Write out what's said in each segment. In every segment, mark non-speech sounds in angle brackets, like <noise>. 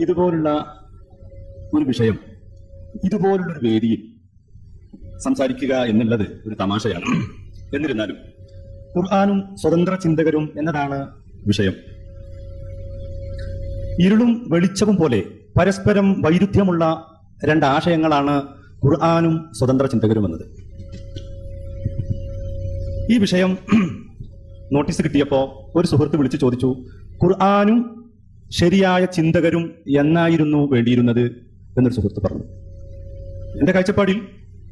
ഇതുപോലുള്ള ഒരു വിഷയം ഇതുപോലുള്ള ഒരു വേദിയിൽ സംസാരിക്കുക എന്നുള്ളത് ഒരു തമാശയാണ്. എന്നിരുന്നാലും ഖുർആാനും സ്വതന്ത്ര ചിന്തകരും എന്നതാണ് വിഷയം. ഇരുളും വെളിച്ചവും പോലെ പരസ്പരം വൈരുദ്ധ്യമുള്ള രണ്ട് ആശയങ്ങളാണ് ഖുർആാനും സ്വതന്ത്ര ചിന്തകരും എന്നത്. ഈ വിഷയം <clears throat> നോട്ടീസ് കിട്ടിയപ്പോൾ ഒരു സുഹൃത്ത് വിളിച്ചു ചോദിച്ചു ഖുർആാനും ശരിയായ ചിന്തകരും എന്നായിരുന്നു വേണ്ടിയിരുന്നത് എന്നൊരു സുഹൃത്ത് പറഞ്ഞു. എന്റെ കാഴ്ചപ്പാടിൽ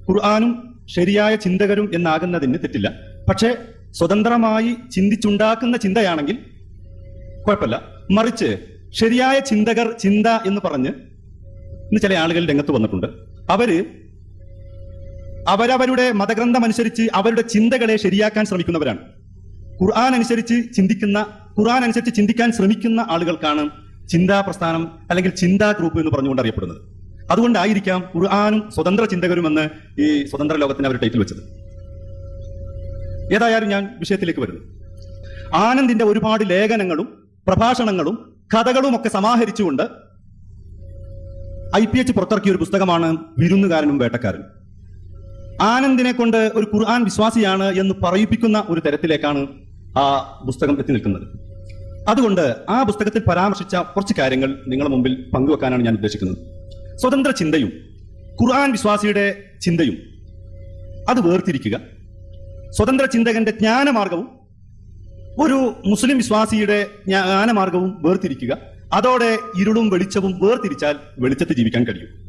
ഖുർആാനും ശരിയായ ചിന്തകരും എന്നാകുന്നതിന് തെറ്റില്ല. പക്ഷേ സ്വതന്ത്രമായി ചിന്തിച്ചുണ്ടാക്കുന്ന ചിന്തയാണെങ്കിൽ കുഴപ്പമില്ല. മറിച്ച് ശരിയായ ചിന്തകർ ചിന്ത എന്ന് പറഞ്ഞ് ഇന്ന് ചില ആളുകൾ രംഗത്ത് വന്നിട്ടുണ്ട്. അവർ അവരവരുടെ മതഗ്രന്ഥം അനുസരിച്ച് അവരുടെ ചിന്തകളെ ശരിയാക്കാൻ ശ്രമിക്കുന്നവരാണ്. ഖുർആൻ അനുസരിച്ച് ചിന്തിക്കുന്ന ഖുർആൻ അനുസരിച്ച് ചിന്തിക്കാൻ ശ്രമിക്കുന്ന ആളുകൾക്കാണ് ചിന്താ പ്രസ്ഥാനം അല്ലെങ്കിൽ ചിന്താ ഗ്രൂപ്പ് എന്ന് പറഞ്ഞുകൊണ്ട് അറിയപ്പെടുന്നത്. അതുകൊണ്ടായിരിക്കാം ഖുർആാനും സ്വതന്ത്ര ചിന്തകരുമെന്ന് ഈ സ്വതന്ത്ര ലോകത്തിന് അവർ ടൈറ്റിൽ വെച്ചത്. ഏതായാലും ഞാൻ വിഷയത്തിലേക്ക് വരുന്നു. ആനന്ദിന്റെ ഒരുപാട് ലേഖനങ്ങളും പ്രഭാഷണങ്ങളും കഥകളും ഒക്കെ സമാഹരിച്ചുകൊണ്ട് ഐ പി എച്ച് പുറത്തിറക്കിയ ഒരു പുസ്തകമാണ് വിരുന്നുകാരനും വേട്ടക്കാരനും ആനന്ദിനെ കൊണ്ട് ഒരു ഖുർആൻ വിശ്വാസിയാണ് എന്ന് പറയിപ്പിക്കുന്ന ഒരു തരത്തിലേക്കാണ് ആ പുസ്തകം എത്തി നിൽക്കുന്നത്. അതുകൊണ്ട് ആ പുസ്തകത്തിൽ പരാമർശിച്ച കുറച്ച് കാര്യങ്ങൾ നിങ്ങളുടെ മുമ്പിൽ പങ്കുവെക്കാനാണ് ഞാൻ ഉദ്ദേശിക്കുന്നത്. സ്വതന്ത്ര ചിന്തയും ഖുർആൻ വിശ്വാസിയുടെ ചിന്തയും അത് വേർതിരിക്കുക. സ്വതന്ത്ര ചിന്തകന്റെ ജ്ഞാനമാർഗവും ഒരു മുസ്ലിം വിശ്വാസിയുടെ ജ്ഞാനമാർഗവും വേർതിരിക്കുക. അതോടെ ഇരുളും വെളിച്ചവും വേർതിരിച്ചാൽ വെളിച്ചത്തിൽ ജീവിക്കാൻ കഴിയും.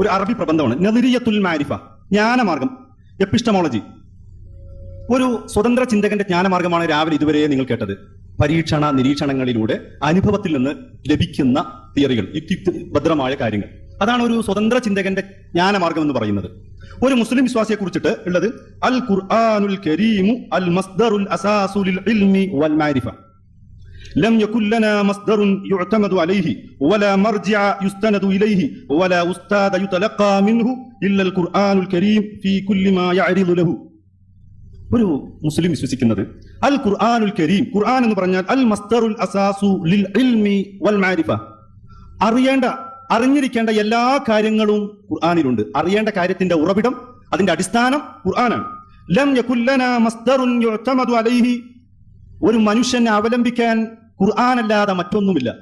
ഒരു അറബി പ്രബന്ധമാണ്. നദിരിയത്തുൽ മാരിഫ ജ്ഞാനമാർഗം എപ്പിസ്റ്റമോളജി ഒരു സ്വതന്ത്ര ചിന്തകന്റെ ജ്ഞാനമാർഗമാണ് രാവിലെ ഇതുവരെ നിങ്ങൾ കേട്ടത് പരീക്ഷണ നിരീക്ഷണങ്ങളിലൂടെ അനുഭവത്തിൽ നിന്ന് ലഭിക്കുന്ന തിയറികൾ യുക്തിഭദ്രമായ കാര്യങ്ങൾ അതാണ് ഒരു സ്വതന്ത്ര ചിന്തകന്റെ ജ്ഞാനമാർഗം എന്ന് പറയുന്നത് ഒരു മുസ്ലിം വിശ്വാസിയെ കുറിച്ചിട്ട് ഉള്ളത് അൽ ഖുർആനുൽ കരീമു അൽ മസ്ദറുൽ അസാസുലിൽ ഇൽമി വൽ മാരിഫ لم يكن لنا مصدر يعتمد عليه ولا مرجع يستند إليه ولا أستاذ يتلقى منه إلا القرآن الكريم في كل ما يعرض له ഒരു മുസ്ലിം വിശ്വസിക്കുന്നത്. അൽ ഖുർആനുൽ കരീം ഖുർആൻ എന്ന് പറഞ്ഞാൽ അൽ മസ്തറുൽ അസാസു ലിൽ ഇൽമി വൽ മാരിഫ. അറിയേണ്ട അറിഞ്ഞിരിക്കേണ്ട എല്ലാ കാര്യങ്ങളും ഖുർആാനിലുണ്ട്. അറിയേണ്ട കാര്യത്തിന്റെ ഉറവിടം അതിന്റെ അടിസ്ഥാനം ഖുർആനാണ്. ലം യകുല്ലന മസ്തറുൻ യുഅ്തമദു അലൈഹി. ഒരു മനുഷ്യനെ അവലംബിക്കാൻ ഖുർആൻ അല്ലാതെ മറ്റൊന്നുമില്ല.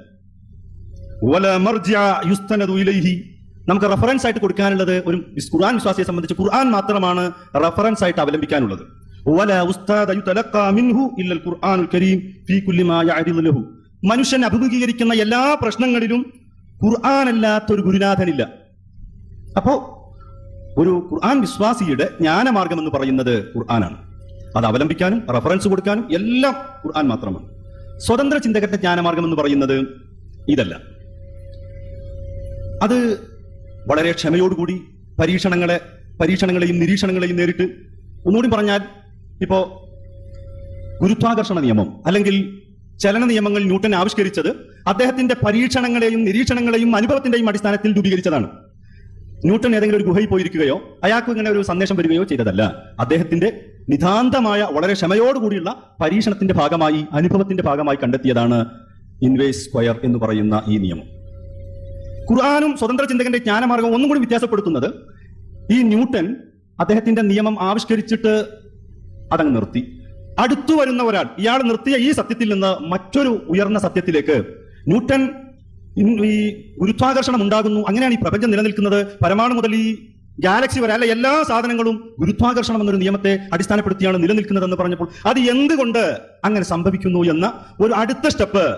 വല മർജിഅ യുസ്തനദു ഇലൈഹി. നമുക്ക് റെഫറൻസ് ആയിട്ട് കൊടുക്കാനുള്ളത് ഒരു ഖുർആൻ വിശ്വാസിയെ സംബന്ധിച്ച് ഖുർആൻ മാത്രമാണ് റെഫറൻസ് ആയിട്ട് അവലംബിക്കാനുള്ളത്. മനുഷ്യൻ അഭിമുഖീകരിക്കുന്ന എല്ലാ പ്രശ്നങ്ങളിലും ഖുർആൻ അല്ലാത്ത ഒരു ഗുരുനാഥനില്ല. അപ്പോ ഒരു ഖുർആൻ വിശ്വാസിയുടെ ജ്ഞാനമാർഗം എന്ന് പറയുന്നത് ഖുർആനാണ്. അത് അവലംബിക്കാനും റെഫറൻസ് കൊടുക്കാനും എല്ലാം ഖുർആൻ മാത്രമാണ്. സ്വതന്ത്ര ചിന്തകരുടെ ജ്ഞാനമാർഗം എന്ന് പറയുന്നത് ഇതല്ല. അത് വളരെ ക്ഷമയോടുകൂടി പരീക്ഷണങ്ങളെ പരീക്ഷണങ്ങളെയും നിരീക്ഷണങ്ങളെയും നേരിട്ട് ഒന്നുകൂടി പറഞ്ഞാൽ ഇപ്പോ ഗുരുത്വാകർഷണ നിയമം അല്ലെങ്കിൽ ചലന നിയമങ്ങൾ ന്യൂട്ടൻ ആവിഷ്കരിച്ചത് അദ്ദേഹത്തിന്റെ പരീക്ഷണങ്ങളെയും നിരീക്ഷണങ്ങളെയും അനുഭവത്തിന്റെയും അടിസ്ഥാനത്തിൽ രൂപീകരിച്ചതാണ്. ന്യൂട്ടൺ ഏതെങ്കിലും ഒരു ഗുഹയിൽ പോയിരിക്കുകയോ അയാൾക്ക് ഇങ്ങനെ ഒരു സന്ദേശം വരികയോ ചെയ്തതല്ല. അദ്ദേഹത്തിന്റെ നിതാന്തമായ വളരെ ക്ഷമയോടുകൂടിയുള്ള പരീക്ഷണത്തിന്റെ ഭാഗമായി അനുഭവത്തിന്റെ ഭാഗമായി കണ്ടെത്തിയതാണ് ഇൻവേസ് സ്ക്വയർ എന്ന് പറയുന്ന ഈ നിയമം. ഖുർആാനും സ്വതന്ത്ര ചിന്തകന്റെ ജ്ഞാനമാർഗം ഒന്നും കൂടി വ്യത്യാസപ്പെടുത്തുന്നത് ഈ ന്യൂട്ടൻ അദ്ദേഹത്തിന്റെ നിയമം ആവിഷ്കരിച്ചിട്ട് അതങ്ങ് നിർത്തി. അടുത്തു വരുന്ന ഒരാൾ ഇയാൾ നിർത്തിയ ഈ സത്യത്തിൽ നിന്ന് മറ്റൊരു ഉയർന്ന സത്യത്തിലേക്ക്. ന്യൂട്ടൻ ഈ ഗുരുത്വാകർഷണം ഉണ്ടാകുന്നു. അങ്ങനെയാണ് ഈ പ്രപഞ്ചം നിലനിൽക്കുന്നത്. പരമാണു മുതൽ ഈ ഗാലക്സി വരെ അല്ല എല്ലാ സാധനങ്ങളും ഗുരുത്വാകർഷണം എന്നൊരു നിയമത്തെ അടിസ്ഥാനപ്പെടുത്തിയാണ് നിലനിൽക്കുന്നതെന്ന് പറഞ്ഞപ്പോൾ അത് എന്തുകൊണ്ട് അങ്ങനെ സംഭവിക്കുന്നു എന്ന ഒരു അടുത്ത സ്റ്റെപ്പ്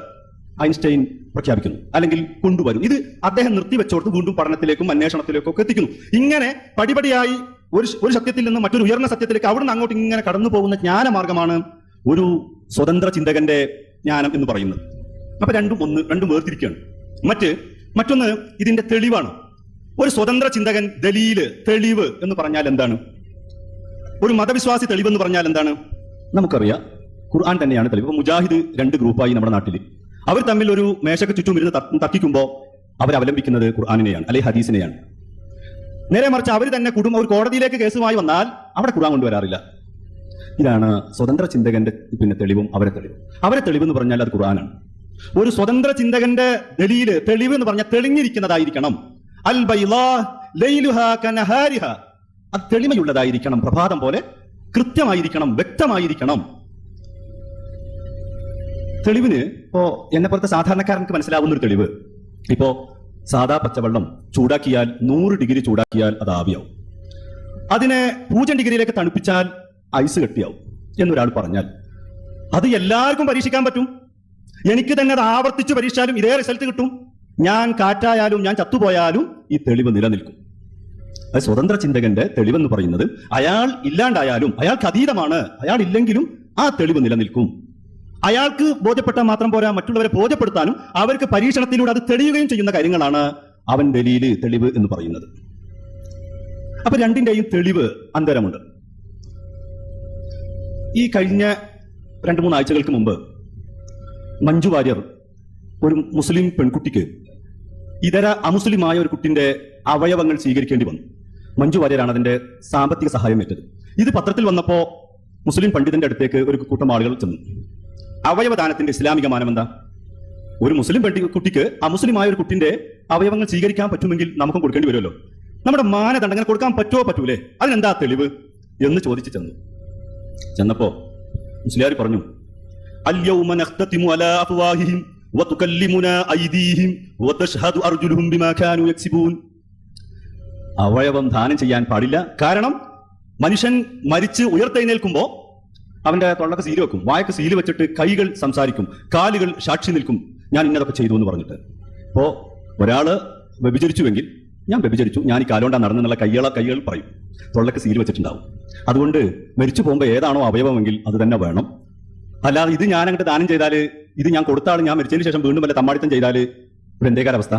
ഐൻസ്റ്റൈൻ പ്രഖ്യാപിക്കുന്നു. അല്ലെങ്കിൽ കൊണ്ടുവരും. ഇത് അദ്ദേഹം നിർത്തിവെച്ചോടത്ത് വീണ്ടും പഠനത്തിലേക്കും അന്വേഷണത്തിലേക്കും ഒക്കെ എത്തിക്കുന്നു. ഇങ്ങനെ പടിപടിയായി ഒരു ഒരു സത്യത്തിൽ നിന്ന് മറ്റൊരു ഉയർന്ന സത്യത്തിലേക്ക് അവിടുന്ന് അങ്ങോട്ട് ഇങ്ങനെ കടന്നു പോകുന്ന ജ്ഞാനമാർഗമാണ് ഒരു സ്വതന്ത്ര ചിന്തകന്റെ ജ്ഞാനം എന്ന് പറയുന്നത്. അപ്പൊ രണ്ടും ഒന്ന് രണ്ടും വേർതിരിക്കുകയാണ്. മറ്റ് മറ്റൊന്ന് ഇതിന്റെ തെളിവാണ്. ഒരു സ്വതന്ത്ര ചിന്തകൻ ദലീൽ തെളിവ് എന്ന് പറഞ്ഞാൽ എന്താണ്? ഒരു മതവിശ്വാസി തെളിവ് എന്ന് പറഞ്ഞാൽ എന്താണ്? നമുക്കറിയാം. ഖുർആൻ തന്നെയാണ് തെളിവ്. മുജാഹിദ് രണ്ട് ഗ്രൂപ്പായി നമ്മുടെ നാട്ടിൽ. അവർ തമ്മിൽ ഒരു മേശക്ക് ചുറ്റും ഇരുന്ന് തർക്കിക്കുമ്പോൾ അവർ ഖുർആാനിനെയാണ് അല്ലെ ഹദീസിനെയാണ്. നേരെ മറിച്ച് അവർ തന്നെ കുടുംബം ഒരു കോടതിയിലേക്ക് കേസുമായി വന്നാൽ അവിടെ ഖുർആൻ കൊണ്ടുവരാറില്ല. ഇതാണ് സ്വതന്ത്ര ചിന്തകന്റെ പിന്നെ തെളിവും അവരെ തെളിവും. അവരെ തെളിവ് എന്ന് പറഞ്ഞാൽ അത് ഖുർആനാണ്. ഒരു സ്വതന്ത്ര ചിന്തകന്റെ ദലീൽ തെളിവ് എന്ന് പറഞ്ഞാൽ തെളിഞ്ഞിരിക്കുന്നതായിരിക്കണം. അൽ അത് തെളിമയുള്ളതായിരിക്കണം പ്രഭാതം പോലെ കൃത്യമായിരിക്കണം വ്യക്തമായിരിക്കണം. തെളിവിന് ഇപ്പോ എന്നെ പോലത്തെ സാധാരണക്കാരനക്ക് മനസ്സിലാവുന്ന ഒരു തെളിവ്. ഇപ്പോ സാദാ പച്ചവെള്ളം ചൂടാക്കിയാൽ നൂറ് ഡിഗ്രി ചൂടാക്കിയാൽ അത് ആവിയാവും. അതിനെ പൂജ്യം ഡിഗ്രിയിലേക്ക് തണുപ്പിച്ചാൽ ഐസ് കെട്ടിയാവും എന്നൊരാൾ പറഞ്ഞാൽ അത് എല്ലാവർക്കും പരീക്ഷിക്കാൻ പറ്റും. എനിക്ക് തന്നെ അത് ആവർത്തിച്ച് പരീക്ഷിച്ചാലും ഇതേ റിസൾട്ട് കിട്ടും. ഞാൻ കാറ്റായാലും ഞാൻ ചത്തുപോയാലും ഈ തെളിവ് നിലനിൽക്കും. അത് സ്വതന്ത്ര ചിന്തകന്റെ തെളിവെന്ന് പറയുന്നത് അയാൾ ഇല്ലാണ്ടായാലും അയാൾക്ക് അതീതമാണ്. അയാൾ ഇല്ലെങ്കിലും ആ തെളിവ് നിലനിൽക്കും. അയാൾക്ക് ബോധ്യപ്പെട്ടാൽ മാത്രം പോരാ മറ്റുള്ളവരെ ബോധ്യപ്പെടുത്താനും അവർക്ക് പരീക്ഷണത്തിലൂടെ അത് തെളിയുകയും ചെയ്യുന്ന കാര്യങ്ങളാണ് അവൻ ദലീൽ തെളിവ് എന്ന് പറയുന്നത്. അപ്പൊ രണ്ടിന്റെയും തെളിവ് അന്തരമുണ്ട്. ഈ കഴിഞ്ഞ രണ്ട് മൂന്ന് ആഴ്ചകൾക്ക് മുമ്പ് മഞ്ജു വാര്യർ ഒരു മുസ്ലിം പെൺകുട്ടിക്ക് ഇതര അമുസ്ലിമായ ഒരു കുട്ടിന്റെ അവയവങ്ങൾ സ്വീകരിക്കേണ്ടി വന്നു. മഞ്ജു വാര്യരാണ് അതിന്റെ സാമ്പത്തിക സഹായം ഏറ്റത്. ഇത് പത്രത്തിൽ വന്നപ്പോ മുസ്ലിം പണ്ഡിതന്റെ അടുത്തേക്ക് ഒരു കൂട്ടം ആളുകൾ ചെന്നു. അവയവദാനത്തിന്റെ ഇസ്ലാമിക മാനം എന്താ ഒരു മുസ്ലിം പെട്ടി കുട്ടിക്ക് അമുസ്ലിമായ ഒരു കുട്ടിന്റെ അവയവങ്ങൾ സ്വീകരിക്കാൻ പറ്റുമെങ്കിൽ നമുക്കും കൊടുക്കേണ്ടി വരുമല്ലോ. നമ്മുടെ മാനദണ്ഡങ്ങൾ കൊടുക്കാൻ പറ്റുമോ പറ്റൂലേ? അതിനെന്താ തെളിവ്? എന്ന് ചോദിച്ചു ചെന്നു. ചെന്നപ്പോ മുസ്ലിയാർ പറഞ്ഞു അവയവം ദാനം ചെയ്യാൻ പാടില്ല. കാരണം മനുഷ്യൻ മരിച്ച് ഉയർത്തെഴുന്നേൽക്കുമ്പോൾ അവന്റെ തൊള്ളക്ക് സീൽ വെക്കും. വായക്ക് സീൽ വെച്ചിട്ട് കൈകൾ സംസാരിക്കും. കാലുകൾ സാക്ഷി നിൽക്കും. ഞാൻ ഇന്നതൊക്കെ ചെയ്തു എന്ന് പറഞ്ഞിട്ട്. അപ്പോൾ ഒരാൾ വ്യഭിചരിച്ചുവെങ്കിൽ ഞാൻ വ്യഭിചരിച്ചു. ഞാൻ ഈ കാലോണ്ടാ നടന്നെന്നുള്ള കൈകള കൈകൾ പറയും. തൊള്ളക്ക് സീൽ വെച്ചിട്ടുണ്ടാവും. അതുകൊണ്ട് മരിച്ചു പോകുമ്പോൾ ഏതാണോ അവയവമെങ്കിൽ അത് തന്നെ വേണം. അല്ലാതെ ഇത് ഞാൻ അങ്ങോട്ട് ദാനം ചെയ്താൽ ഇത് ഞാൻ കൊടുത്ത ആൾ ഞാൻ മരിച്ചതിന് ശേഷം വീണ്ടും വല്ല തമ്മാടിത്തം ചെയ്താൽ ഒരു എന്തേക്കാര അവസ്ഥ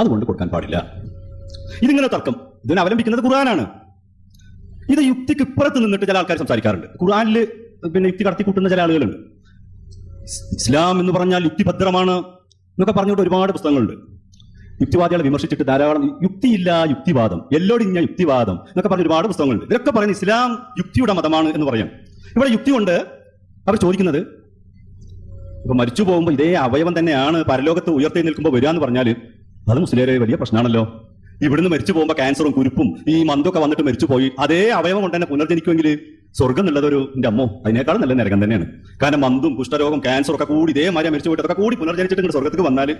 അതുകൊണ്ട് കൊടുക്കാൻ പാടില്ല. ഇതിങ്ങനെ തർക്കം. ഇതിനെ അവലംബിക്കുന്നത് ഖുർആനാണ്. ഇത് യുക്തിക്ക് ഇപ്പുറത്ത് നിന്നിട്ട് ചില ആൾക്കാർ സംസാരിക്കാറുണ്ട്. ഖുർആനിൽ പിന്നെ യുക്തി കടത്തി കൂട്ടുന്ന ചില ആളുകളുണ്ട്. ഇസ്ലാം എന്ന് പറഞ്ഞാൽ യുക്തിഭദ്രമാണ് എന്നൊക്കെ പറഞ്ഞുകൊണ്ട് ഒരുപാട് പുസ്തകങ്ങളുണ്ട്. യുക്തിവാദികളെ വിമർശിച്ചിട്ട് ധാരാളം യുക്തിയില്ല യുക്തിവാദം. എല്ലോടിഞ്ഞ യുക്തിവാദം എന്നൊക്കെ പറഞ്ഞ ഒരുപാട് പുസ്തകങ്ങളുണ്ട്. ഇതൊക്കെ പറയുന്നത് ഇസ്ലാം യുക്തിയുടെ മതമാണ് എന്ന് പറയാം. ഇവിടെ യുക്തി കൊണ്ട് അവർ ചോദിക്കുന്നത് ഇപ്പൊ മരിച്ചു പോകുമ്പോൾ ഇതേ അവയവം തന്നെയാണ് പരലോകത്ത് ഉയർത്തി നിൽക്കുമ്പോൾ വരിക എന്ന് പറഞ്ഞാൽ അത് മുസ്ലിം വലിയ പ്രശ്നമാണല്ലോ. ഇവിടുന്ന് മരിച്ചു പോകുമ്പോൾ ക്യാൻസറും കുരുപ്പും ഈ മന്തൊക്കെ വന്നിട്ട് മരിച്ചു പോയി. അതേ അവയവം കൊണ്ട് തന്നെ പുനർജനിക്കുമെങ്കിൽ സ്വർഗം എന്നുള്ളത് ഒരു എന്റെ അമ്മോ. അതിനേക്കാളും നല്ല നരകം തന്നെയാണ്. കാരണം മന്തും കുഷ്ഠരോഗം ക്യാൻസർ ഒക്കെ കൂടി ഇതേ മാതിരി മരിച്ചു പോയിട്ട് അതൊക്കെ കൂടി പുനർജനിച്ചിട്ട് ഇങ്ങോട്ട് സ്വർഗത്തേക്ക് വന്നാൽ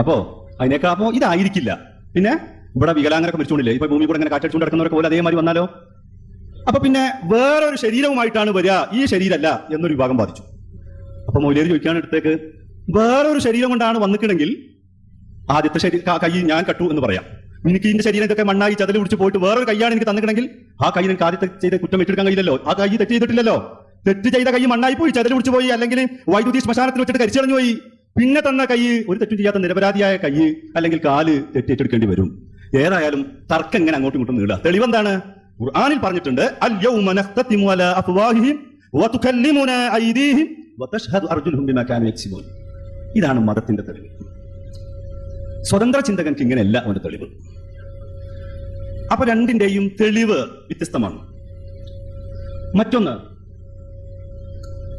അപ്പോ അതിനേക്കാൾ അപ്പോ ഇതായിരിക്കില്ല. പിന്നെ ഇവിടെ വികലാംഗരൊക്കെ മരിച്ചുകൊണ്ടില്ലേ? ഇപ്പൊ ഭൂമി കൂടെ ഇങ്ങനെ കാറ്റടിച്ചുകൊണ്ട് നടക്കുന്നവരൊക്കെ പോലെ അതേമാതിരി വന്നാലോ? അപ്പൊ പിന്നെ വേറൊരു ശരീരവുമായിട്ടാണ് വരിക ഈ ശരീരമല്ല എന്നൊരു വിഭാഗം ബാധിച്ചു. അപ്പൊ മൗലിയർ ചോദിക്കുകയാണ് അടുത്തേക്ക് വേറൊരു ശരീരം കൊണ്ടാണ് വന്നിട്ടുണ്ടെങ്കിൽ ആദ്യത്തെ ശരീര കൈ ഞാൻ കട്ടു എന്ന് പറയാം. എനിക്ക് ഇതിന്റെ ശരീരം ഇതൊക്കെ മണ്ണായി ചതിൽ പിടിച്ച് പോയിട്ട് വേറൊരു കൈയാണ് എനിക്ക് തന്നിട്ടുണ്ടെങ്കിൽ ആ കൈ എനിക്ക് ആദ്യത്തെ ചെയ്ത കുറ്റം ഏറ്റെടുക്കാൻ കഴിയില്ലല്ലോ. ആ കൈ തെറ്റ് ചെയ്തിട്ടില്ലല്ലോ. തെറ്റ് ചെയ്ത കൈ മണ്ണായി പോയി ചതിൽ പിടിച്ച് പോയി. അല്ലെങ്കിൽ വൈദ്യുതി ശ്മശാനത്തിൽ വെച്ചിട്ട് കരിച്ചറിഞ്ഞു പോയി. പിന്നെ തന്ന കൈ ഒരു തെറ്റും ചെയ്യാത്ത നിരപരാധിയായ കൈ അല്ലെങ്കിൽ കാൽ തെറ്റേറ്റെടുക്കേണ്ടി വരും. ഏതായാലും തർക്കം എങ്ങനെ അങ്ങോട്ടും ഇങ്ങോട്ടും നീളുക. തെളിവെന്താണ് ഖുർആനിൽ പറഞ്ഞിട്ടുണ്ട് ഇതാണ് മതത്തിന്റെ തെളിവ്. സ്വതന്ത്ര ചിന്തകൻക്ക് ഇങ്ങനെയല്ല അവന്റെ തെളിവ്. അപ്പൊ രണ്ടിന്റെയും തെളിവ് വ്യത്യസ്തമാണ്. മറ്റൊന്ന്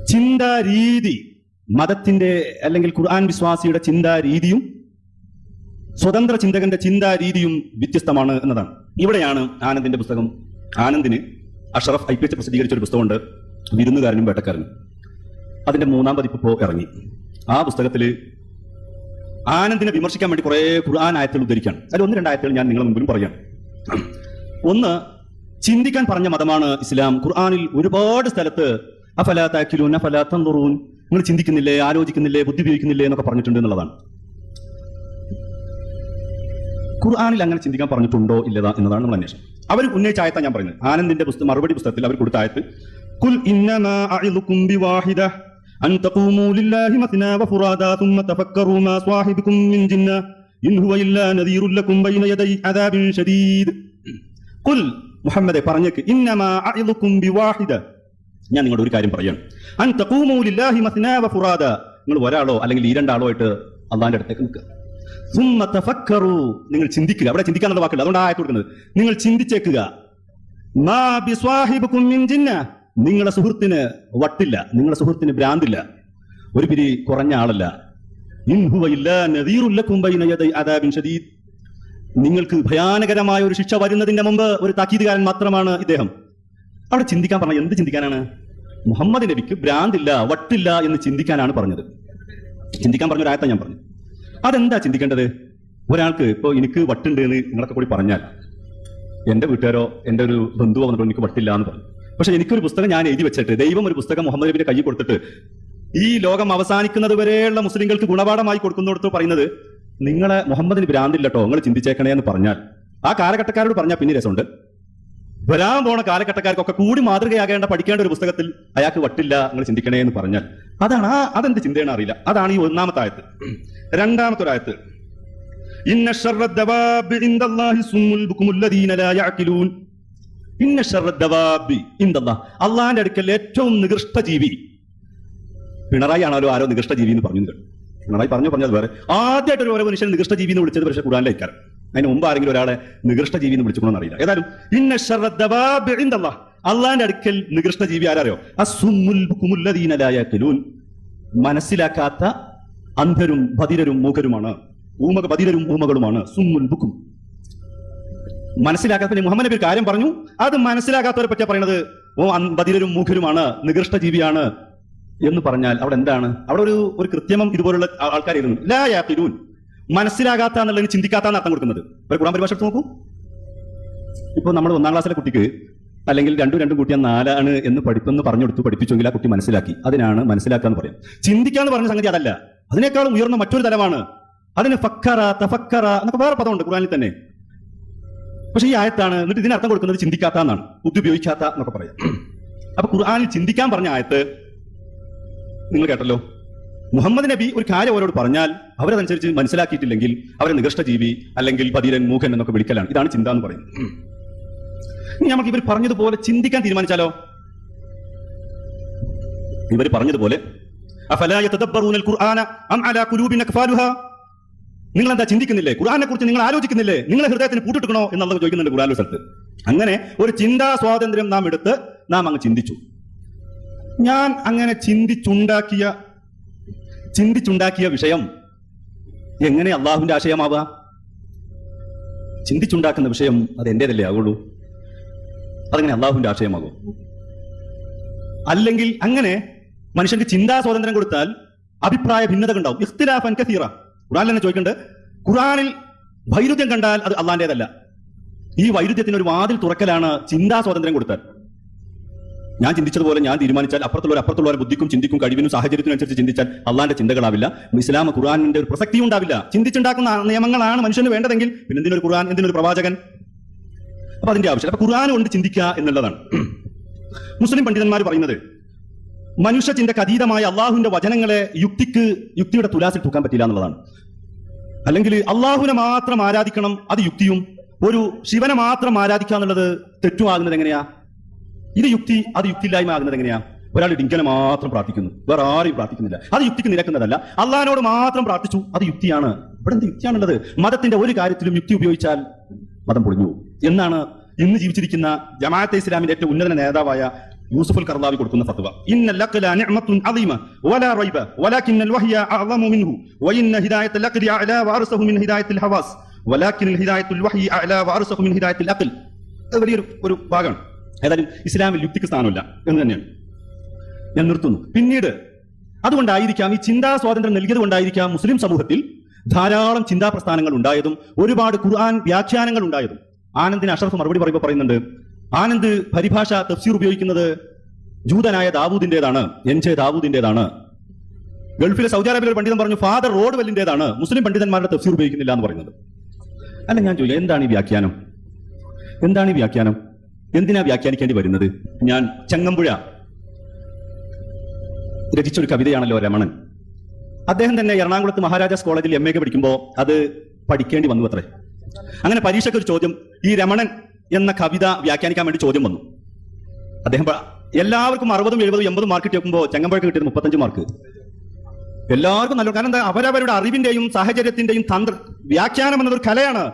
ചിന്താരീതി മതത്തിന്റെ അല്ലെങ്കിൽ ഖുർആൻ വിശ്വാസിയുടെ ചിന്താരീതിയും സ്വതന്ത്ര ചിന്തകന്റെ ചിന്താരീതിയും വ്യത്യസ്തമാണ് എന്നതാണ്. ഇവിടെയാണ് ആനന്ദിന്റെ പുസ്തകം. ആനന്ദിന് അഷറഫ് ഐ പി എച്ച് പ്രസിദ്ധീകരിച്ച ഒരു പുസ്തകമുണ്ട് വിരുന്നുകാരനും വേട്ടക്കാരനും. അതിന്റെ മൂന്നാം പതിപ്പ് ഇപ്പോ ഇറങ്ങി. ആ പുസ്തകത്തിൽ ആനന്ദിനെ വിമർശിക്കാൻ വേണ്ടി കുറെ ഖുർആൻ ആയത്തുകൾ ഉദ്ധരിക്കുകയാണ്. അതിൽ ഒന്ന് രണ്ടായത്തുകൾ ഞാൻ നിങ്ങളുടെ മുമ്പിലും പറയാം. ഒന്ന് ചിന്തിക്കാൻ പറഞ്ഞ മതമാണ് ഇസ്ലാം. ഖുർആാനിൽ ഒരുപാട് സ്ഥലത്ത് അഫലാത്താക്കിലൂൻ താക്കിലൂൻ അഫലാ നിങ്ങൾ ചിന്തിക്കുന്നില്ലേ ആലോചിക്കുന്നില്ലേ ബുദ്ധി ഉപയോഗിക്കുന്നില്ലേ എന്നൊക്കെ പറഞ്ഞിട്ടുണ്ട് എന്നുള്ളതാണ്. ഖുർആാനിൽ അങ്ങനെ ചിന്തിക്കാൻ പറഞ്ഞിട്ടുണ്ടോ ഇല്ലതാ എന്നതാണ് നമ്മൾ അന്വേഷണം. അവർ ഉന്നയിച്ച ആയത്താ ഞാൻ പറയുന്നത്. ആനന്ദിന്റെ പുസ്തകം മറുപടി പുസ്തകത്തിൽ അവർ കൊടുത്ത ആയത്ത് കുൽ അൻ തഖൂമൂ ലില്ലാഹി മത്നാ വഫുറാദാ ثم تفكروا മാ صاحبكم മിൻ ജിന്ന ഇൻ ഹുവ ഇല്ലാ نذير ലക്കും ബൈന യദൈ അദാബിൻ ശദീദ് കുൽ മുഹമ്മദെ പറഞ്ഞേക്ക്. ഞാൻ നിങ്ങളുടെ ഒരു കാര്യം പറയാം അൻ തഖൂമൂ ലില്ലാഹി മത്നാ വഫുറാദ നിങ്ങൾ ഒരാളോ അല്ലെങ്കിൽ ഈ രണ്ടാളോ ആയിട്ട് അള്ളാന്റെ അടുത്തേക്ക് നിൽക്കുക. നിങ്ങൾ ചിന്തിക്കുക. അവിടെ ചിന്തിക്കാനുള്ള വാക്കുണ്ട്. അതുകൊണ്ട് ആയത്ത് കൊടുക്കുന്നത്. നിങ്ങൾ ചിന്തിച്ചേക്കുക. നിങ്ങളുടെ സുഹൃത്തിന് വട്ടില്ല. നിങ്ങളുടെ സുഹൃത്തിന് ഭ്രാന്തില്ല. ഒരു പിരി കുറഞ്ഞ ആളല്ല. ഇൻ ഹുവ ഇല്ലാ നദീറുൻ നിങ്ങൾക്ക് ഭയാനകരമായ ഒരു ശിക്ഷ വരുന്നതിന്റെ മുമ്പ് ഒരു താക്കീതുകാരൻ മാത്രമാണ് ഇദ്ദേഹം. അവിടെ ചിന്തിക്കാൻ പറഞ്ഞ എന്ത് ചിന്തിക്കാനാണ്? മുഹമ്മദ് നബിക്ക് ഭ്രാന്തില്ല വട്ടില്ല എന്ന് ചിന്തിക്കാനാണ് പറഞ്ഞത്. ചിന്തിക്കാൻ പറഞ്ഞ ഒരായത്ത ഞാൻ പറഞ്ഞു. അതെന്താ ചിന്തിക്കേണ്ടത്? ഒരാൾക്ക് ഇപ്പൊ എനിക്ക് വട്ടുണ്ട് എന്ന് നിങ്ങളൊക്കെ കൂടി പറഞ്ഞാൽ എന്റെ വീട്ടുകാരോ എന്റെ ഒരു ബന്ധുവോ വന്നിട്ടോ എനിക്ക് വട്ടില്ല എന്ന് പറഞ്ഞു. പക്ഷെ എനിക്കൊരു പുസ്തകം ഞാൻ എഴുതി വെച്ചിട്ട് ദൈവം ഒരു പുസ്തകം മുഹമ്മദ് നബിയുടെ കൈ കൊടുത്തിട്ട് ഈ ലോകം അവസാനിക്കുന്നത് വരെയുള്ള മുസ്ലിങ്ങൾക്ക് ഗുണപാഠമായി കൊടുക്കുന്നിടത്ത് പറയുന്നത് നിങ്ങളെ മുഹമ്മദിന് ഭ്രാന്തില്ലട്ടോ നിങ്ങൾ ചിന്തിച്ചേക്കണേ എന്ന് പറഞ്ഞാൽ. ആ കാലഘട്ടക്കാരോട് പറഞ്ഞാൽ പിന്നെ രസമുണ്ട്. വരാൻ പോണ കാലഘട്ടക്കാർക്കൊക്കെ കൂടി മാതൃകയാകേണ്ട പഠിക്കേണ്ട ഒരു പുസ്തകത്തിൽ അയാൾക്ക് വട്ടില്ല നിങ്ങൾ ചിന്തിക്കണേ എന്ന് പറഞ്ഞാൽ. അതാണ് ആ അതെന്ത് ചിന്തയാണ് അറിയില്ല. അതാണ് ഈ ഒന്നാമത്തെ ആയത്ത്. രണ്ടാമത്തെ ഒരായത്ത് അള്ളാഹിന്റെ അടുക്കൽ ഏറ്റവും നികൃഷ്ട ജീവി. പിണറായി ആണല്ലോ ആരോ നികൃഷ്ട ജീവി എന്ന് പറഞ്ഞു പിണറായി പറഞ്ഞു പറഞ്ഞത് വേറെ. ആദ്യമായിട്ട് ഒരു ഓരോ മനുഷ്യൻ നികൃഷ്ട ജീവി എന്ന് വിളിച്ചത് പക്ഷേ ഖുറാനിലേക്കാരം അതിന് മുമ്പ് ആരെങ്കിലും ഒരാളെ നികൃഷ്ട ജീവി എന്ന് വിളിച്ചുകൊണ്ടെന്ന് അറിയില്ല. ഏതായാലും ഇന്ന ശർറ ദവാബി ഇൻദല്ലാഹ് അള്ളാഹിന്റെ അടുക്കൽ നികൃഷ്ട ജീവി ആരോ അസുമുൽ മനസ്സിലാക്കാത്ത അന്ധരും ബധിരരും മൂകരുമാണ്. ഊമക ബധിരരും ഊമകളുമാണ്. സുമ്മുൽ ബുക്കും. മനസ്സിലാക്കാത്ത മുഹമ്മദ് നബി കാര്യം പറഞ്ഞു. അത് മനസ്സിലാക്കാത്തവരെ പറ്റിയ പറയുന്നത് ഓ ബധിരരും മൂഖരുമാണ് നികൃഷ്ട ജീവിയാണ്. എന്ന് പറഞ്ഞാൽ അവിടെ എന്താണ്? അവിടെ ഒരു ഒരു കൃത്യമം ഇതുപോലുള്ള ആൾക്കാർ ഇരുന്നു ലാ തിരൂൻ മനസ്സിലാകാത്ത എന്നുള്ളതിന് ചിന്തിക്കാത്ത അർത്ഥം കൊടുക്കുന്നത്. ഒരു കുറാൻ പരിഭാഷ എടുത്ത് നോക്കൂ. ഇപ്പൊ നമ്മൾ ഒന്നാം ക്ലാസ്സിലെ കുട്ടിക്ക് അല്ലെങ്കിൽ രണ്ടും രണ്ടും കൂട്ടിയാൽ നാലാണ് എന്ന് പഠിപ്പെന്ന് പറഞ്ഞു കൊടുത്തു പഠിപ്പിച്ചെങ്കിൽ ആ കുട്ടി മനസ്സിലാക്കി. അതിനാണ് മനസ്സിലാക്കുക എന്ന് പറയാം. ചിന്തിക്കാന്ന് പറഞ്ഞ സംഗതി അതല്ല. അതിനേക്കാളും ഉയർന്ന മറ്റൊരു തലമാണ്. അതിന് ഫക്കറ തഫക്കറ എന്നൊക്കെ വേറെ പദമുണ്ട് ഖുറാനിൽ തന്നെ. പക്ഷെ ഈ ആയത്താണ് എന്നിട്ട് ഇതിനർത്ഥം കൊടുക്കുന്നത് ചിന്തിക്കാത്ത എന്നാണ് ബുദ്ധി ഉപയോഗിക്കാത്ത എന്നൊക്കെ പറയാം. അപ്പൊ ഖുർആാനിൽ ചിന്തിക്കാൻ പറഞ്ഞ ആയത്ത് നിങ്ങൾ കേട്ടല്ലോ. മുഹമ്മദ് നബി ഒരു കാര്യം അവരോട് പറഞ്ഞാൽ അവരതനുസരിച്ച് മനസ്സിലാക്കിയിട്ടില്ലെങ്കിൽ അവരെ നികൃഷ്ട ജീവി അല്ലെങ്കിൽ പതിരൻ മൂഖൻ എന്നൊക്കെ വിളിക്കലാണ്. ഇതാണ് ചിന്ത എന്ന് പറയുന്നത്. ഇനി നമുക്ക് ഇവർ പറഞ്ഞതുപോലെ ചിന്തിക്കാൻ തീരുമാനിച്ചാലോ? ഇവർ പറഞ്ഞതുപോലെ നിങ്ങൾ എന്താ ചിന്തിക്കുന്നില്ലേ? ഖുർആാനെ കുറിച്ച് നിങ്ങൾ ആലോചിക്കുന്നില്ലേ? നിങ്ങളെ ഹൃദയത്തിന് പൂട്ടിട്ടുക്കണോ എന്നുള്ളത് ചോദിക്കുന്നുണ്ട് സ്ഥലത്ത്. അങ്ങനെ ഒരു ചിന്താ സ്വാതന്ത്ര്യം നാം എടുത്ത് നാം അങ്ങ് ചിന്തിച്ചു. ഞാൻ അങ്ങനെ ചിന്തിച്ചുണ്ടാക്കിയ ചിന്തിച്ചുണ്ടാക്കിയ വിഷയം എങ്ങനെ അള്ളാഹുവിന്റെ ആശയമാവുക ചിന്തിച്ചുണ്ടാക്കുന്ന വിഷയം അത് എന്റേതല്ലേ ആകുള്ളൂ അതങ്ങനെ അള്ളാഹുവിന്റെ ആശയമാകും? അല്ലെങ്കിൽ അങ്ങനെ മനുഷ്യന്റെ ചിന്താ സ്വാതന്ത്ര്യം കൊടുത്താൽ അഭിപ്രായ ഭിന്നത ഉണ്ടാവും. ഇഖ്തിലാഫൻ കസീറ. ഖുറാനിൽ തന്നെ ചോദിക്കേണ്ടത് ഖുറാനിൽ വൈരുദ്ധ്യം കണ്ടാൽ അത് അള്ളാന്റേതല്ല ഈ വൈരുദ്ധ്യത്തിന് ഒരു വാതിൽ തുറക്കലാണ് ചിന്താ സ്വാതന്ത്ര്യം കൊടുത്താൽ. ഞാൻ ചിന്തിച്ചതുപോലെ ഞാൻ തീരുമാനിച്ചാൽ അപ്പുറത്തുള്ളവർ അപ്പുറത്തുള്ളവർ ബുദ്ധിക്കും ചിന്തിക്കും കഴിവിനും സാഹചര്യത്തിനനുസരിച്ച് ചിന്തിച്ചാൽ അള്ളാന്റെ ചിന്തകളാവില്ല. ഇസ്ലാം ഖുറാനിന്റെ ഒരു പ്രസക്തി ഉണ്ടാവില്ല ചിന്തിച്ചുണ്ടാക്കുന്ന നിയമങ്ങളാണ് മനുഷ്യന് വേണ്ടതെങ്കിൽ പിന്നെ എന്തിനൊരു ഖുറാൻ എന്തിനൊരു പ്രവാചകൻ? അപ്പൊ അതിന്റെ ആവശ്യം അപ്പൊ ഖുറാൻ കൊണ്ട് ചിന്തിക്കുക എന്നുള്ളതാണ്. മുസ്ലിം പണ്ഡിതന്മാർ പറയുന്നത് മനുഷ്യ ചിന്തക്ക് അതീതമായ അള്ളാഹുവിന്റെ വചനങ്ങളെ യുക്തിക്ക് യുക്തിയുടെ തുലാസിൽ തൂക്കാൻ പറ്റില്ല എന്നുള്ളതാണ്. അല്ലെങ്കിൽ അള്ളാഹുവിനെ മാത്രം ആരാധിക്കണം അത് യുക്തിയും ഒരു ശിവനെ മാത്രം ആരാധിക്കുക എന്നുള്ളത് തെറ്റുമാകുന്നത് എങ്ങനെയാ? ഇത് യുക്തി അത് യുക്തിയില്ലായ്മ ആകുന്നത് എങ്ങനെയാ? ഒരാൾ ഇടിങ്കനെ മാത്രം പ്രാർത്ഥിക്കുന്നു. വേറെ ആരും പ്രാർത്ഥിക്കുന്നില്ല. അത് യുക്തിക്ക് നിരക്കുന്നതല്ല. അള്ളഹാനോട് മാത്രം പ്രാർത്ഥിച്ചു അത് യുക്തിയാണ്. ഇവിടെ എന്ത് യുക്തിയാണുള്ളത്? മതത്തിന്റെ ഒരു കാര്യത്തിലും യുക്തി ഉപയോഗിച്ചാൽ മതം പൊളിഞ്ഞു എന്നാണ് ഇന്ന് ജീവിച്ചിരിക്കുന്ന ജമാഅത്തെ ഇസ്ലാമിന്റെ ഏറ്റവും ഉന്നത നേതാവായ യൂസുഫുൽ കർദാവി കൊടുക്കുന്ന ഫത്വ. ഇന്ന ലഖല നിഅമത്തുൻ അദീമ വലാ റൈബ വലക്കിന്നൽ വഹിയ അഅളമു മിൻഹു വഇന്ന ഹിദായത്ത ലഖരി അഅലാ വാറസഹു മിൻ ഹിദായത്തിൽ ഹവാസ് വലക്കിന്നൽ ഹിദായത്തുൽ വഹി അഅലാ വാറസഹു മിൻ ഹിദായത്തിൽ അഖൽ. വലിയൊരു ഒരു ഭാഗമാണ്. ഏതായാലും ഇസ്ലാമിൽ യുക്തിക്ക് സ്ഥാനമില്ല എന്ന് തന്നെയാണ്. ഞാൻ നിർത്തുന്നു. പിന്നീട് അതുകൊണ്ടായിരിക്കാം ഈ ചിന്താ സ്വാതന്ത്ര്യം നൽകിയത് കൊണ്ടായിരിക്കാം മുസ്ലിം സമൂഹത്തിൽ ധാരാളം ചിന്താ പ്രസ്ഥാനങ്ങൾ ഉണ്ടായതും ഒരുപാട് ഖുർആൻ വ്യാഖ്യാനങ്ങൾ ഉണ്ടായതും. ആനന്ദിന് അഷറഫ് മറുപടി പറയുമ്പോൾ പറയുന്നുണ്ട് ആനന്ദ് പരിഭാഷ തഫ്സീർ ഉപയോഗിക്കുന്നത് ജൂതനായ ദാവൂദിന്റെതാണ് എൻ ജെ ദാവൂദിന്റെതാണ് ഗൾഫിലെ സൗദി അറേബ്യയിലെ പണ്ഡിതൻ പറഞ്ഞു ഫാദർ റോഡ് വെല്ലിന്റെതാണ് മുസ്ലിം പണ്ഡിതന്മാരുടെ തഫ്സീർ ഉപയോഗിക്കുന്നില്ല എന്ന് പറയുന്നത്. അല്ല ഞാൻ ചോദിക്കാം എന്താണ് ഈ വ്യാഖ്യാനം? എന്താണ് ഈ വ്യാഖ്യാനം? എന്തിനാ വ്യാഖ്യാനിക്കേണ്ടി വരുന്നത്? ഞാൻ ചങ്ങമ്പുഴ രചിച്ച ഒരു കവിതയാണല്ലോ രമണൻ. അദ്ദേഹം തന്നെ എറണാകുളത്ത് മഹാരാജാസ് കോളേജിൽ എം എക്ക് പഠിക്കുമ്പോൾ അത് പഠിക്കേണ്ടി വന്നു അത്രേ അങ്ങനെ പരീക്ഷയ്ക്ക് ഒരു ചോദ്യം ഈ രമണൻ എന്ന കവിത വ്യാഖ്യാനിക്കാൻ വേണ്ടി ചോദ്യം വന്നു. അദ്ദേഹം എല്ലാവർക്കും അറുപതും എഴുപതും എൺപതും മാർക്ക് കിട്ടിയപ്പോൾ ചെങ്ങമ്പഴക്ക് കിട്ടിയത് മുപ്പത്തഞ്ച് മാർക്ക് എല്ലാവർക്കും നല്ല കാരണം എന്താ അവരവരുടെ അറിവിന്റെയും സാഹചര്യത്തിന്റെയും തന്ത്ര വ്യാഖ്യാനം എന്നതൊരു കലയാണ്.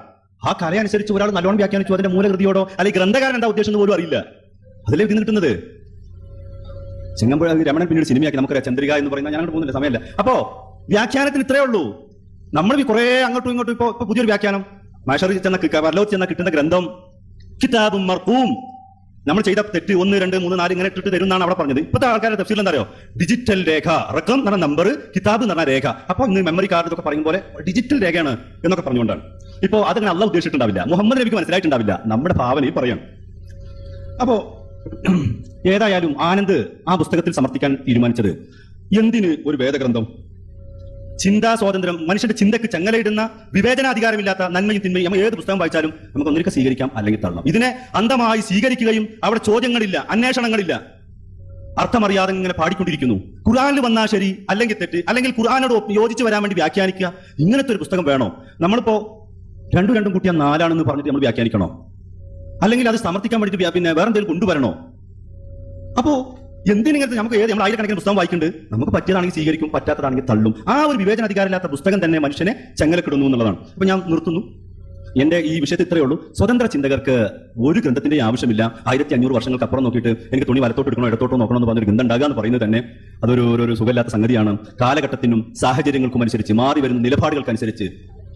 ആ കല അനുസരിച്ച് ഒരാൾ നല്ലോണം വ്യാഖ്യാനിച്ചു അതിന്റെ മൂലകൃതിയോടോ അല്ലെങ്കിൽ ഗ്രന്ഥകാരൻ എന്താ ഉദ്ദേശിച്ചത് പോലും അറിയില്ല. അതിലേ ഇത് നിൽക്കുന്നത് ചെങ്ങമ്പുഴ രമണൻ പിന്നീട് സിനിമയാക്കി നമുക്കറിയാം ചന്ദ്രിക എന്ന് പറയുന്ന ഞാൻ പോകുന്നില്ല സമയമല്ല. അപ്പോ വ്യാഖ്യാനത്തിന് ഇത്രയേ ഉള്ളൂ. നമ്മൾ കുറെ അങ്ങോട്ടും ഇങ്ങോട്ടും ഇപ്പൊ പുതിയൊരു വ്യാഖ്യാനം. മാഷറി ചെന്ന പരലോകത്ത് ചെന്ന കിട്ടുന്ന ഗ്രന്ഥം കിതാബും മർക്കൂം നമ്മൾ ചെയ്ത തെറ്റ് ഒന്ന് രണ്ട് മൂന്ന് നാല് ഇങ്ങനെ ഇട്ടിട്ട് തരും എന്നാണ് അവിടെ പറഞ്ഞത്. ഇപ്പോഴത്തെ ആൾക്കാരുടെ തഫ്സീൽ എന്താ അറിയോ? ഡിജിറ്റൽ രേഖ റക്കം എന്ന് പറഞ്ഞ നമ്പർ കിതാബ് എന്ന് പറഞ്ഞ രേഖ. അപ്പൊ ഇന്ന് മെമ്മറി കാർഡ് ഒക്കെ പറയും പോലെ ഡിജിറ്റൽ രേഖയാണ് എന്നൊക്കെ പറഞ്ഞുകൊണ്ടാണ്. ഇപ്പോ അതങ്ങനെ അല്ല ഉദ്ദേശിച്ചിട്ടുണ്ടാവില്ല. മുഹമ്മദ് നബിക്ക് മനസ്സിലായിട്ടുണ്ടാവില്ല. നമ്മുടെ ഭാവനയിൽ പറയാണ്. അപ്പോ ഏതായാലും ആനന്ദ് ആ പുസ്തകത്തിൽ സമർപ്പിക്കാൻ തീരുമാനിച്ചത്. എന്തിന് ഒരു വേദഗ്രന്ഥം? ചിന്താ സ്വാതന്ത്ര്യം മനുഷ്യന്റെ ചിന്തക്ക് ചങ്ങലയിടുന്ന വിവേചനാധികാരമില്ലാത്ത നന്മയും തിന്മയും നമ്മൾ ഏത് പുസ്തകം വായിച്ചാലും നമുക്ക് ഒന്നിരിക്കെ സ്വീകരിക്കാം അല്ലെങ്കിൽ തള്ളണം ഇതിനെ അന്ധമായി സ്വീകരിക്കുകയും അവിടെ ചോദ്യങ്ങളില്ല അന്വേഷണങ്ങളില്ല. അർത്ഥമറിയാതെ ഇങ്ങനെ പാടിക്കൊണ്ടിരിക്കുന്നു. ഖുർആനിൽ വന്നാൽ ശരി അല്ലെങ്കിൽ തെറ്റ് അല്ലെങ്കിൽ ഒപ്പ് യോജിച്ച് വരാൻ വേണ്ടി വ്യാഖ്യാനിക്കുക. ഇങ്ങനത്തെ ഒരു പുസ്തകം വേണോ? നമ്മളിപ്പോ രണ്ടും രണ്ടും കുട്ടിയ നാലാണെന്ന് പറഞ്ഞിട്ട് നമ്മൾ വ്യാഖ്യാനിക്കണോ? അല്ലെങ്കിൽ അത് സമർത്ഥിക്കാൻ വേണ്ടിയിട്ട് പിന്നെ വേറെ എന്തെങ്കിലും കൊണ്ടുവരണോ? അപ്പോ എന്തിനിങ്ങനത്തെ നമുക്ക് ഏത് നമ്മൾ ആയിരക്കണക്കിന് പുസ്തകം വായിക്കുന്നുണ്ട്? നമുക്ക് പറ്റിയതാണെങ്കിൽ സ്വീകരിക്കും പറ്റാത്തതാണെങ്കിൽ തള്ളും. ആ ഒരു വിവേചന അധികാരമില്ലാത്ത പുസ്തകം തന്നെ മനുഷ്യനെ ചങ്ങലക്കിടുന്നു എന്നുള്ളതാണ്. അപ്പൊ ഞാൻ നിർത്തുന്നു. എന്റെ ഈ വിഷയത്തിൽ ഇത്രയേ ഉള്ളൂ. സ്വതന്ത്ര ചിന്തകർക്ക് ഒരു ഗ്രന്ഥത്തിന്റെ ആവശ്യമില്ല. ആയിരത്തി അഞ്ഞൂറ് വർഷങ്ങൾക്ക് അപ്പുറം നോക്കിയിട്ട് എനിക്ക് തുണി വലത്തോട്ട് എടുക്കണോ ഇടത്തോട്ടോ നോക്കണോ എന്ന് പറഞ്ഞൊരു ഗ്രന്ഥം ഉണ്ടാകുക എന്ന് പറയുന്നത് തന്നെ അതൊരു ഒരു സുഖമില്ലാത്ത സംഗതിയാണ്. കാലഘട്ടത്തിനും സാഹചര്യങ്ങൾക്കും അനുസരിച്ച് മാറി വരുന്ന നിലപാടുകൾക്കനുസരിച്ച്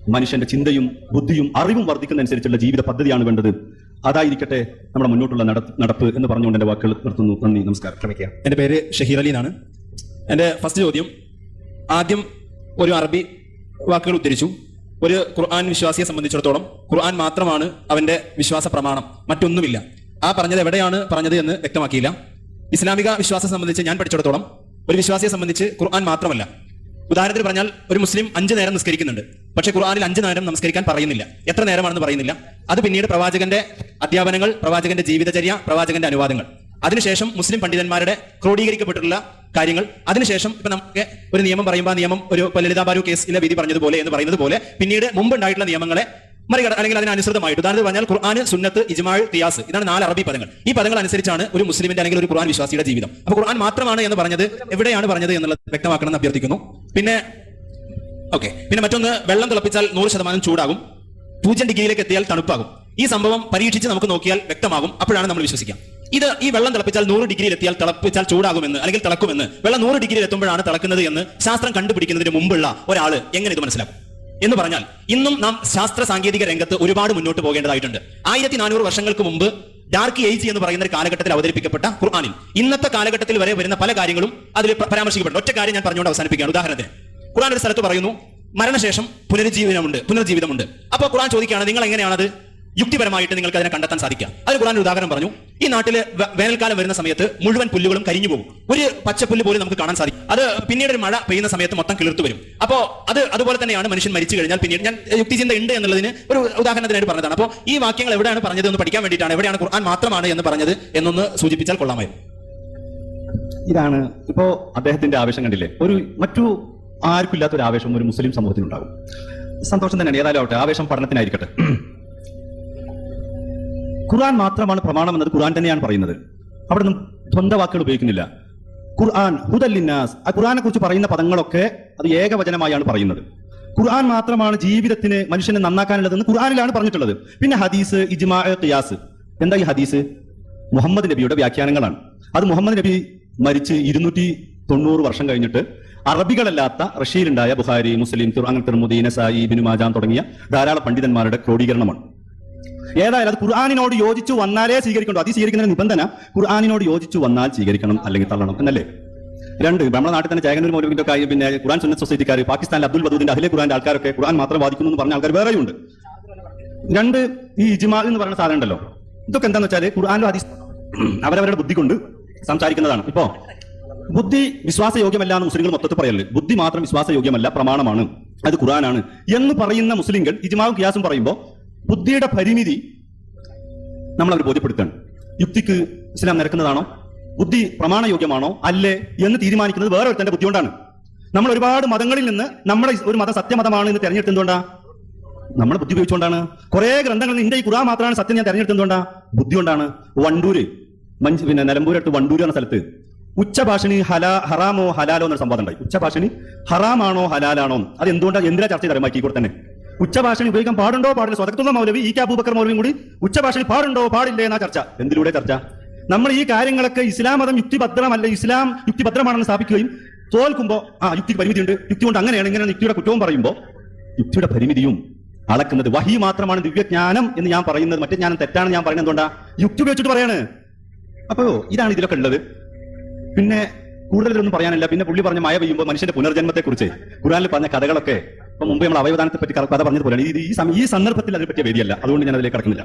മനുഷ്യന്റെ ചിന്തയും ബുദ്ധിയും അറിവും വർദ്ധിക്കുന്നതനുസരിച്ചുള്ള ജീവിത പദ്ധതിയാണ് വേണ്ടത്. അതായിരിക്കട്ടെ നമ്മുടെ മുന്നോട്ടുള്ള നട- നടപ്പ് എന്ന് പറഞ്ഞുകൊണ്ട് എന്റെ വാക്കുകൾ നിർത്തുന്നു. നന്ദി നമസ്കാരം. ക്ഷമിക്കുക എന്റെ പേര് ഷഹീർ അലി എന്നാണ് എന്റെ ഫസ്റ്റ് ചോദ്യം ആദ്യം ഒരു അറബി വാക്കുകൾ ഉദ്ധരിച്ചു. ഒരു ഖുർആൻ വിശ്വാസിയെ സംബന്ധിച്ചിടത്തോളം ഖുർആൻ മാത്രമാണ് അവന്റെ വിശ്വാസ പ്രമാണം. മറ്റൊന്നുമില്ല. ആ പറഞ്ഞത് എവിടെയാണ് പറഞ്ഞത് എന്ന് വ്യക്തമാക്കിയില്ല. ഇസ്ലാമിക വിശ്വാസം സംബന്ധിച്ച് ഞാൻ പഠിച്ചിടത്തോളം ഒരു വിശ്വാസിയെ സംബന്ധിച്ച് ഖുർആൻ മാത്രമല്ല. ഉദാഹരണത്തിന് പറഞ്ഞാൽ ഒരു മുസ്ലിം അഞ്ച് നേരം നിസ്കരിക്കുന്നുണ്ട്. പക്ഷെ ഖുർആാനിൽ അഞ്ച് നേരം നമസ്കരിക്കാൻ പറയുന്നില്ല. എത്ര നേരമാണെന്ന് പറയുന്നില്ല. അത് പിന്നീട് പ്രവാചകന്റെ അധ്യാപനങ്ങൾ പ്രവാചകന്റെ ജീവിതചര്യ പ്രവാചകന്റെ അനുവാദങ്ങൾ. അതിനുശേഷം മുസ്ലിം പണ്ഡിതന്മാരുടെ ക്രോഡീകരിക്കപ്പെട്ടിട്ടുള്ള കാര്യങ്ങൾ. അതിനുശേഷം ഇപ്പൊ നമുക്ക് ഒരു നിയമം പറയുമ്പോൾ നിയമം ഒരു ലളിതാബാരു ലളിതാ ബാരു കേസിലെ വിധി പറഞ്ഞതുപോലെ എന്ന് പറയുന്നത് പോലെ പിന്നീട് മുമ്പുണ്ടായിട്ടുള്ള നിയമങ്ങളെ മറികട അല്ലെങ്കിൽ അതിനനുസൃതമായിട്ട് ഉദാഹരണത്തിന് പറഞ്ഞാൽ ഖുർആൻ സുന്നത്ത് ഇജ്മാൾ തിയാസ് ഇതാണ് നാല് അറബി പദങ്ങൾ. ഈ പദങ്ങൾ അനുസരിച്ചാണ് ഒരു മുസ്ലിമിന്റെ അല്ലെങ്കിൽ ഒരു ഖുർആൻ വിശ്വാസിയുടെ ജീവിതം. അപ്പൊ ഖുർആൻ മാത്രമാണ് എന്ന് പറഞ്ഞത് എവിടെയാണ് പറഞ്ഞത് എന്നുള്ളത് വ്യക്തമാക്കണമെന്ന് അഭ്യർത്ഥിക്കുന്നു. പിന്നെ ഓക്കെ. പിന്നെ മറ്റൊന്ന് വെള്ളം തിളപ്പിച്ചാൽ നൂറ് ശതമാനം ചൂടാകും. പൂജ്യം ഡിഗ്രിയിലേക്ക് എത്തിയാൽ തണുപ്പാകും. ഈ സംഭവം പരീക്ഷിച്ച് നമുക്ക് നോക്കിയാൽ വ്യക്തമാകും. അപ്പോഴാണ് നമ്മൾ വിശ്വസിക്കാം. ഇത് ഈ വെള്ളം തിളപ്പിച്ചാൽ നൂറ് ഡിഗ്രിയിൽ എത്തിയാൽ തിളപ്പിച്ചാൽ ചൂടാകുമെന്ന് അല്ലെങ്കിൽ തിളക്കുമെന്ന്. വെള്ളം നൂറ് ഡിഗ്രിയിൽ എത്തുമ്പോഴാണ് തിളക്കുന്നത് എന്ന് ശാസ്ത്രം കണ്ടുപിടിക്കുന്നതിന് മുമ്പുള്ള ഒരാൾ എങ്ങനെ ഇത് മനസ്സിലാക്കും? എന്ന് പറഞ്ഞാൽ ഇന്നും നാം ശാസ്ത്ര സാങ്കേതിക രംഗത്ത് ഒരുപാട് മുന്നോട്ട് പോകേണ്ടതായിട്ടുണ്ട്. ആയിരത്തി നാനൂറ് വർഷങ്ങൾക്ക് മുമ്പ് ഡാർക്ക് ഏജ് എന്ന് പറയുന്ന ഒരു കാലഘട്ടത്തിൽ അവതരിപ്പിക്കപ്പെട്ട ഖുർആാനിൽ. ഇന്നത്തെ കാലഘട്ടത്തിൽ വരെ വരുന്ന പല കാര്യങ്ങളും അതിൽ പരാമർശിക്കപ്പെടുന്നു. ഒറ്റ കാര്യം ഞാൻ പറഞ്ഞുകൊണ്ട് അവസാനിപ്പിക്കുകയാണ്. ഉദാഹരണത്തിന് ഖുർആൻ ഒരു സ്ഥലത്ത് പറയുന്നു മരണശേഷം പുനരുജ്ജീവനമുണ്ട് പുനർജീവിതമുണ്ട് അപ്പോൾ ഖുർആൻ ചോദിക്കുകയാണ് നിങ്ങൾ എങ്ങനെയാണത് യുക്തിപരമായിട്ട് നിങ്ങൾക്ക് അതിനെ കണ്ടെത്താൻ സാധിക്കാം. അതിന് ഖുർആൻ ഒരു ഉദാഹരണം പറഞ്ഞു. ഈ നാട്ടിൽ വേനൽക്കാലം വരുന്ന സമയത്ത് മുഴുവൻ പുല്ലുകളും കരിഞ്ഞു പോകും. ഒരു പച്ചപ്പുല്ല് പോലും നമുക്ക് കാണാൻ സാധിക്കും. അത് പിന്നീട് ഒരു മഴ പെയ്യുന്ന സമയത്ത് മൊത്തം കിളിർത്തു വരും. അപ്പോ അത് അതുപോലെ തന്നെയാണ് മനുഷ്യൻ മരിച്ചു കഴിഞ്ഞാൽ പിന്നീട് ഞാൻ യുക്തിചിന്ത ഉണ്ട് എന്നുള്ളതിന് ഒരു ഉദാഹരണത്തിനായിട്ട് പറഞ്ഞതാണ്. അപ്പോൾ ഈ വാക്യങ്ങൾ എവിടെയാണ് പറഞ്ഞത് എന്ന് പഠിക്കാൻ വേണ്ടിയിട്ടാണ് എവിടെയാണ് ഖുർആൻ മാത്രമാണ് എന്ന് പറഞ്ഞത് എന്നൊന്ന് സൂചിപ്പിച്ചാൽ കൊള്ളാമായിരുന്നു. ഇതാണ് ഇപ്പോ അദ്ദേഹത്തിന്റെ ആവേശം കണ്ടില്ലേ? ഒരു മറ്റു ആർക്കും ഇല്ലാത്ത ഒരു ആവേശം ഒരു മുസ്ലിം സമൂഹത്തിനുണ്ടാകും. സന്തോഷം തന്നെയാണ്. ഏതായാലും ആവേശം പഠനത്തിനായിരിക്കട്ടെ. ഖുർആൻ മാത്രമാണ് പ്രമാണം എന്നത് ഖുർആൻ തന്നെയാണ് പറയുന്നത്. അവിടെ നിന്നും സ്വന്തം വാക്കുകൾ ഉപയോഗിക്കുന്നില്ല. ഖുർആൻ ഹുദല്ലിന്നാസ് ആ ഖുർആനെ കുറിച്ച് പറയുന്ന പദങ്ങളൊക്കെ അത് ഏകവചനമായാണ് പറയുന്നത്. ഖുർആൻ മാത്രമാണ് ജീവിതത്തിന് മനുഷ്യനെ നന്നാക്കാനുള്ളതെന്ന് ഖുർആനിലാണ് പറഞ്ഞിട്ടുള്ളത്. പിന്നെ ഹദീസ് ഇജ്മാ ഖിയാസ്. എന്താ ഈ ഹദീസ്? മുഹമ്മദ് നബിയുടെ വ്യാഖ്യാനങ്ങളാണ്. അത് മുഹമ്മദ് നബി മരിച്ച് ഇരുന്നൂറ്റി തൊണ്ണൂറ് വർഷം കഴിഞ്ഞിട്ട് അറബികളല്ലാത്ത റഷ്യയിലുണ്ടായ ബുഹാരി മുസ്ലിം തുർ- തിർമുദി സായി ഇബ്നു മാജാൻ തുടങ്ങിയ ധാരാളം പണ്ഡിതന്മാരുടെ ക്രോഡീകരണമാണ്. ഏതായാലും അത് ഖുർആാനിനോട് യോജിച്ചു വന്നാലേ സ്വീകരിക്കണ്ടോ. അത് സ്വീകരിക്കുന്ന നിബന്ധന ഖുർആാനിനോട് യോജിച്ചു വന്നാൽ സ്വീകരിക്കണം അല്ലെങ്കിൽ തള്ളണം എന്നല്ലേ? രണ്ട് നമ്മുടെ നാട്ടിൽ തന്നെ ചേകനൂർ മൗലവിന്റെ കാര്യം പിന്നെ ഖുർആൻ സുന്നത്ത് സൊസൈറ്റിക്കാർ പാകിസ്ഥാനിലെ അബ്ദുൽ വദൂദിന്റെ അഖിലെ ഖുർആന്റെ ആൾക്കാരൊക്കെ ഖുർആൻ മാത്രം വാദിക്കുന്നു എന്ന് പറഞ്ഞ ആൾക്കാർ വേറെയുണ്ട്. രണ്ട് ഈ ഇജ്മാ എന്ന് പറയുന്ന സാധനം ഉണ്ടല്ലോ. ഇതൊക്കെ എന്താന്ന് വെച്ചാൽ ഖുർആാനിലും അതി അവരവരുടെ ബുദ്ധി കൊണ്ട് സംസാരിക്കുന്നതാണ്. ഇപ്പോ ബുദ്ധി വിശ്വാസയോഗ്യമല്ല എന്ന് മുസ്ലിങ്ങൾ മൊത്തത്തിൽ പറയല്ലേ ബുദ്ധി മാത്രം വിശ്വാസയോഗ്യമല്ല പ്രമാണമാണ്. അത് ഖുർആനാണ്. എന്ന് പറയുന്ന മുസ്ലിങ്ങൾ ഇജ്മാവും ഖിയാസും പറയുമ്പോൾ ബുദ്ധിയുടെ പരിമിതി നമ്മൾ അവർ ബോധ്യപ്പെടുത്തണം യുക്തിക്ക് ഇസ്ലാം നിരക്കുന്നതാണോ? ബുദ്ധി പ്രമാണയോഗ്യമാണോ? അല്ലേ എന്ന് തീരുമാനിക്കുന്നത് വേറെ ഒരു ബുദ്ധി കൊണ്ടാണ് നമ്മൾ ഒരുപാട് മതങ്ങളിൽ നിന്ന് നമ്മുടെ ഒരു മത സത്യമതമാണ് എന്ന് തെരഞ്ഞെടുത്തെന്തുകൊണ്ടാ നമ്മുടെ ബുദ്ധി ഉപയോഗിച്ചുകൊണ്ടാണ്. കുറെ ഗ്രന്ഥങ്ങളിൽ ഇന്ത്യ ഈ ഖുറാൻ മാത്രമാണ് സത്യം ഞാൻ തെരഞ്ഞെടുത്തതുകൊണ്ടാ ബുദ്ധി കൊണ്ടാണ്. വണ്ടൂര് മഞ്ച് പിന്നെ നിലമ്പൂരട്ട് വണ്ടൂര് എന്ന സ്ഥലത്ത് ഉച്ചഭാഷണി ഹലാ ഹറാമോ ഹലാലോ എന്നൊരു സംവാദം ഉണ്ടായി. ഉച്ചഭാഷണി ഹറാമാണോ ഹലാലാണോ അത് എന്തുകൊണ്ടാണ് എന്തിനാ ചർച്ച ചെയ്ത് മൈക്കി കൂടെ തന്നെ. ഉച്ചഭാഷണി ഉപയോഗിക്കാൻ പാടുണ്ടോ? പാടില്ല. സ്വതക്കുള്ള മൗലവി. ഈ അബൂബക്കർ മൗലവിയും കൂടി ഉച്ചഭാഷണി പാടുണ്ടോ? പാടില്ലേ എന്നാ ചർച്ച. എന്തിലൂടെ ചർച്ച? നമ്മൾ ഈ കാര്യങ്ങളൊക്കെ ഇസ്ലാം മതം യുക്തിഭദ്രമല്ല ഇസ്ലാം യുക്തിഭദ്രമാണെന്ന് സ്ഥാപിക്കുകയും തോൽക്കുമ്പോൾ ആ യുക്തിക്ക് പരിമിതിയുണ്ട്. യുക്തി കൊണ്ട് അങ്ങനെയാണ് ഇങ്ങനെ യുക്തിയുടെ കുറ്റവും പറയുമ്പോൾ യുക്തിയുടെ പരിമിതിയും അളക്കുന്നത് വഹി മാത്രമാണ് ദിവ്യജ്ഞാനം എന്ന് ഞാൻ പറയുന്നത്. മറ്റേ ജ്ഞാനം തെറ്റാണെന്ന് ഞാൻ പറയുന്നത് എന്തുകൊണ്ടാ? യുക്തി ഉപയോഗിച്ചിട്ട് പറയാണ്. അപ്പോ ഇതാണ് ഇതിലൊക്കെ ഉള്ളത്. പിന്നെ കൂടുതലൊന്നും പറയാനില്ല. പിന്നെ പുള്ളി പറഞ്ഞ മഴ പെയ്യുമ്പോൾ മനുഷ്യന്റെ പുനർജന്മത്തെക്കുറിച്ച് ഖുറാനിൽ പറഞ്ഞ കഥകളൊക്കെ മുമ്പ് നമ്മൾ അവയവദാനത്തെ പറ്റി കഥ പറഞ്ഞതുപോലെയാണ്. ഈ ഈ സന്ദർഭത്തിൽ അതിനെ പറ്റിയ വേദിയല്ല. അതുകൊണ്ട് ഞാൻ അതിലേക്ക് കടക്കുന്നില്ല.